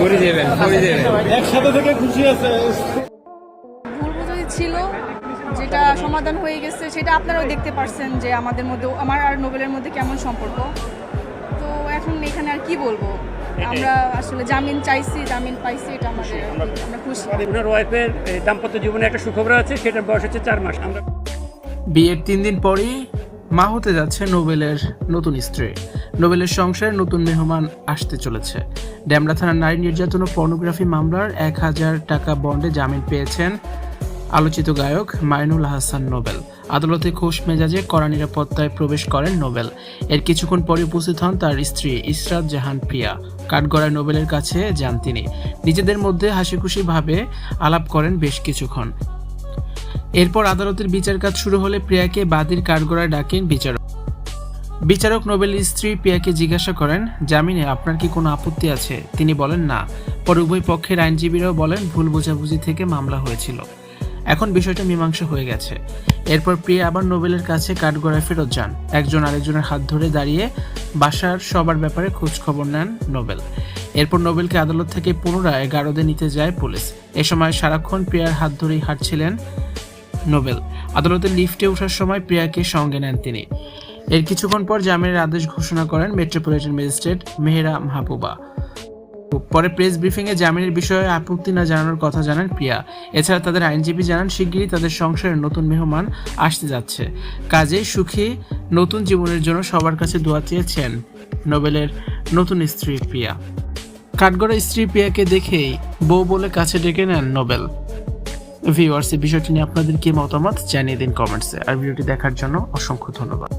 করে দেবেন করে দেবেন। একসাথে থেকে খুশি আছে। ভুল বোঝাই ছিল যেটা সমাধান হয়ে গেছে সেটা আপনারাও দেখতে পারছেন যে আমাদের মধ্যে আমার আর নোবেলের মধ্যে কেমন সম্পর্ক। তো এখন এখানে আর কি বলব? আমরা আসলে জামিন চাইছি জামিন পাইছি এটা আমাদের আমরা খুশি। ওনার ওয়াইফের দাম্পত্য জীবনে একটা সুখবর আছে সেটার বয়স হচ্ছে চার মাস। আমরা বিয়ের তিন দিন পরই মা হতে যাচ্ছে নোবেলের নতুন স্ত্রী। নোবেলের সংসারে নতুন মেহমান আসতে চলেছে। ড্যামরা থানার নারী নির্যাতন ও পর্নোগ্রাফি মামলার এক হাজার টাকা বন্ডে জামিন পেয়েছেন আলোচিত গায়ক মাইনুল হাসান নোবেল। আদালতে খোশ মেজাজে কড়া নিরাপত্তায় প্রবেশ করেন নোবেল। এর কিছুক্ষণ পরে উপস্থিত হন তার স্ত্রী ইসরাত জাহান প্রিয়া। কাঠগড়ায় নোবেলের কাছে যান তিনি। নিজেদের মধ্যে হাসিখুশি ভাবে আলাপ করেন বেশ কিছুক্ষণ। এরপর আদালতের বিচার কাজ শুরু হলে প্রিয়াকে বাদীর কাঠগড়ায় ডাকেন বিচারক। বিচারক নোবেলের স্ত্রী প্রিয়াকে জিজ্ঞাসা করেন, জামিনে আপনার কি কোনো আপত্তি আছে? তিনি বলেন, না। পরে উভয় পক্ষের আইনজীবীরাও বলেন, ভুল বোঝাবুঝি থেকে মামলা হয়েছিল। এখন বিষয়টা মীমাংসা হয়ে গেছে। এরপর প্রিয়া আবার নোবেলের কাছে কাঠগড়ায় ফেরত যান। একজন আরেকজনের হাত ধরে দাঁড়িয়ে বাসার সবার ব্যাপারে খোঁজ খবর নেন নোবেল। এরপর নোবেলকে আদালত থেকে পুনরায় গারদে নিতে যায় পুলিশ। এ সময় সারাক্ষণ প্রিয়ার হাত ধরেই হাঁটছিলেন নোবেল। আদালতে লিফটে ওঠার সময় প্রিয়াকে সঙ্গে নেন তিনি। এর কিছুক্ষণ পর জামিনের আদেশ ঘোষণা করেন মেট্রোপলিটন ম্যাজিস্ট্রেট মেহেরা মাহবুবা। পরে প্রেস ব্রিফিংয়ে জামিনের বিষয়ে আপত্তি না জানানোর কথা জানান প্রিয়া। এছাড়া তাদের আইনজীবী জানান, শিগগিরই তাদের সংসারে নতুন মেহমান আসতে যাচ্ছে। কাজে সুখী, নতুন জীবনের জন্য সবার কাছে দোয়া চেয়েছেন নোবেলের নতুন স্ত্রী প্রিয়া। কাঠগড়া স্ত্রী প্রিয়াকে দেখেই বউ বলে কাছে ডেকে নেন নোবেল। ভিউয়ার্স এই বিষয়টি নিয়ে আপনাদের কি মতামত জানিয়ে দিন কমেন্টসে আর ভিডিওটি দেখার জন্য অসংখ্য ধন্যবাদ।